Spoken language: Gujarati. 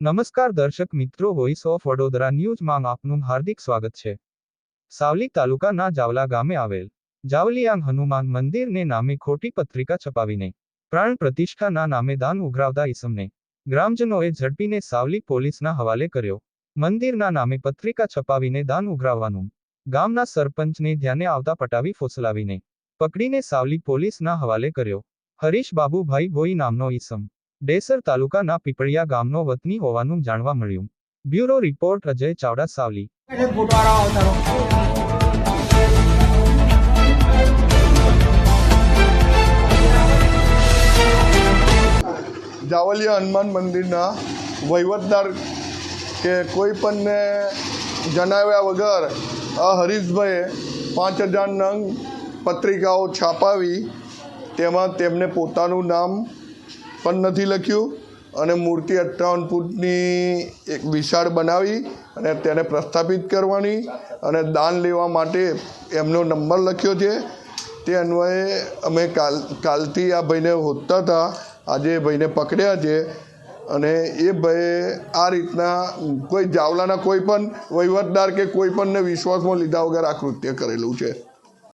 નમસ્કાર દર્શક મિત્રો વોઇસ ઓફ વડોદરા ન્યૂઝમાં આપનું હાર્દિક સ્વાગત છે. સાવલી તાલુકાના જાવલા ગામે આવેલ જાવલિયાંગ હનુમાન મંદિરને નામે ખોટી પત્રિકા છપાવીને પ્રાણ પ્રતિષ્ઠાના નામે દાન ઉઘરાવતા ઈસમને ગ્રામજનોએ ઝડપીને સાવલી પોલીસના હવાલે કર્યો. મંદિરના નામે પત્રિકા છપાવીને દાન ઉઘરાવવાનું ગામના સરપંચને ધ્યાને આવતા પટાવી ફોસલાવીને પકડીને સાવલી પોલીસના હવાલે કર્યો. હરીશ બાબુભાઈ ભોઈ નામનો ઈસમ ડેસર તાલુકાના પીપળિયા ગામનો વતની હોવાનું જાણવા મળ્યું. Bureau report, Ajay Chavda, Savli. જાવલિયા Hanuman મંદિરના વહીવટદાર કે કોઈ પણને જણાવ્યા વગર આ હરીશભાઈએ પાંચ હજાર નંગ પત્રિકાઓ છાપાવી, તેમાં તેમને પોતાનું નામ પણ નથી લખ્યું. અને મૂર્તિ અઠ્ઠાવન ફૂટની એક વિશાળ બનાવી અને તેને પ્રસ્થાપિત કરવાની અને દાન લેવા માટે એમનો નંબર લખ્યો છે. તે અન્વયે અમે કાલ, કાલથી આ ભાઈને હોતા હતા. આજે એ ભાઈને પકડ્યા છે. અને એ ભાઈએ આ રીતના કોઈ જાવલાના કોઈ પણ વહીવટદાર કે કોઈ પણને વિશ્વાસમાં લીધા વગર આ કૃત્ય કરેલું છે.